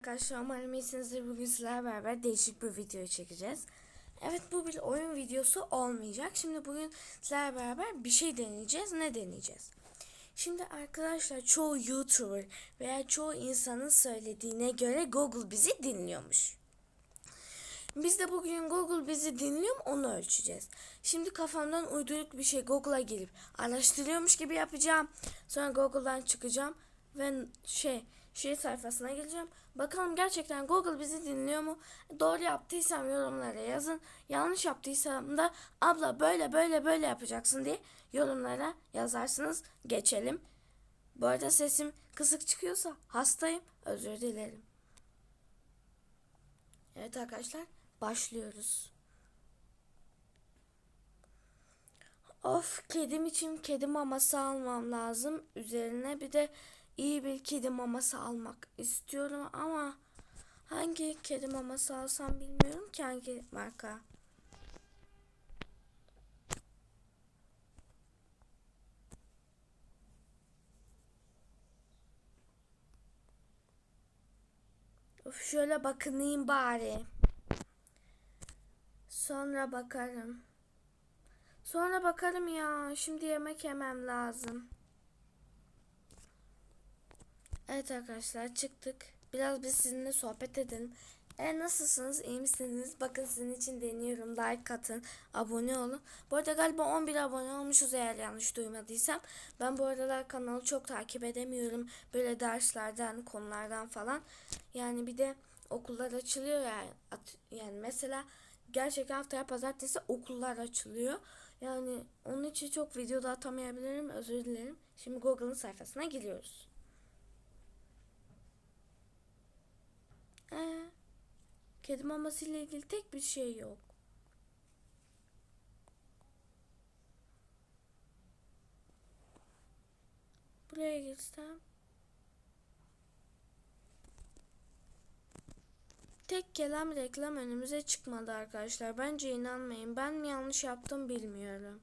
Arkadaşlar umarım iyisinizdir. Bugün sizlerle beraber değişik bir video çekeceğiz. Evet bu bir oyun videosu olmayacak. Şimdi bugün sizlerle beraber bir şey deneyeceğiz. Ne deneyeceğiz? Şimdi arkadaşlar çoğu YouTuber veya çoğu insanın söylediğine göre Google bizi dinliyormuş. Biz de bugün Google bizi dinliyor mu onu ölçeceğiz. Şimdi kafamdan uyduruk bir şey Google'a girip araştırıyormuş gibi yapacağım. Sonra Google'dan çıkacağım ve şey şey sayfasına geleceğim. Bakalım gerçekten Google bizi dinliyor mu? Doğru yaptıysam yorumlara yazın. Yanlış yaptıysam da abla böyle böyle böyle yapacaksın diye yorumlara yazarsınız. Geçelim. Bu arada sesim kısık çıkıyorsa hastayım. Özür dilerim. Evet arkadaşlar başlıyoruz. Of kedim için kedi maması almam lazım. Üzerine bir de iyi bir kedi maması almak istiyorum ama hangi kedi maması alsam bilmiyorum ki hangi marka. Of şöyle bakınayım bari. Sonra bakarım. Sonra bakarım ya. Şimdi yemek yemem lazım. Evet arkadaşlar çıktık. Biraz biz sizinle sohbet edelim. E nasılsınız? İyi misiniz? Bakın sizin için deniyorum. Like atın. Abone olun. Bu arada galiba 11 abone olmuşuz eğer yanlış duymadıysam. Ben bu aralar kanalı çok takip edemiyorum. Böyle derslerden, konulardan falan. Yani bir de okullar açılıyor yani. Yani mesela gerçekten haftaya pazartesi okullar açılıyor. Yani onun için çok video da atamayabilirim. Özür dilerim. Şimdi Google'ın sayfasına giriyoruz. Ee, kedi maması ile ilgili tek bir şey yok. Buraya girsem. Tek gelen reklam önümüze çıkmadı arkadaşlar. Bence inanmayın. Ben mi yanlış yaptım bilmiyorum.